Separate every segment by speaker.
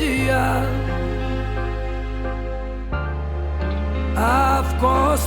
Speaker 1: Надія, а в когось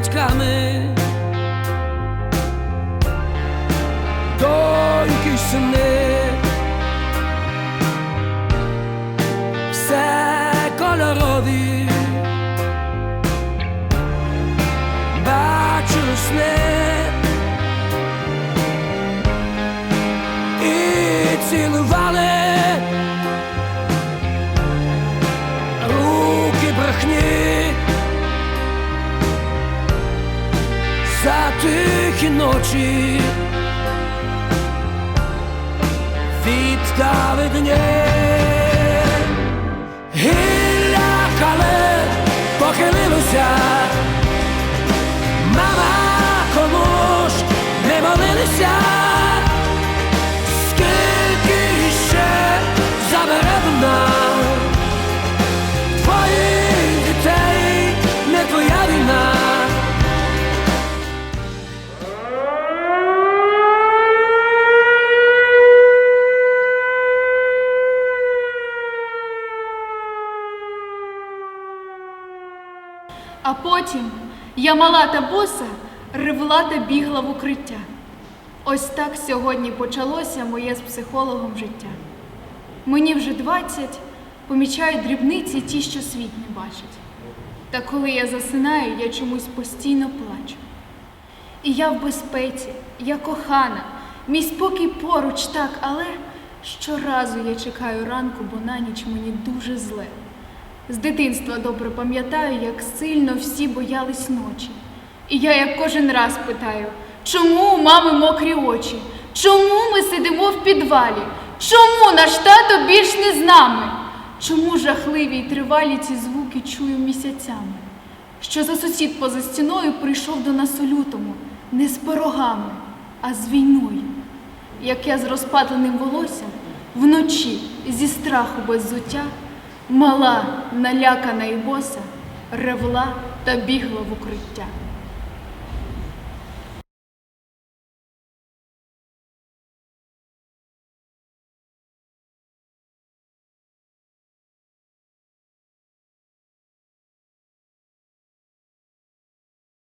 Speaker 1: батьками, доньки й сини, все кольорові. бачу сни за тихі ночі. Віддали дні. Гілля кале похилилося
Speaker 2: А потім я мала та боса ревла та бігла в укриття. Ось так сьогодні почалося моє з психологом життя. Мені вже 20, помічаю дрібниці ті, що світ не бачить. Та коли я засинаю, я чомусь постійно плачу. І я в безпеці, я кохана, мій спокій поруч так, але щоразу я чекаю ранку, бо на ніч мені дуже зле. З дитинства добре пам'ятаю, як сильно всі боялись ночі. І я як кожен раз питаю, чому у мами мокрі очі? Чому ми сидимо в підвалі? Чому наш тато більш не з нами? Чому жахливі й тривалі ці звуки чую місяцями? Що за сусід поза стіною прийшов до нас у лютому, не з порогами, а з війною. Як я з розпатленим волоссям вночі зі страху без зуття, мала, налякана і боса, ревла та бігла в укриття.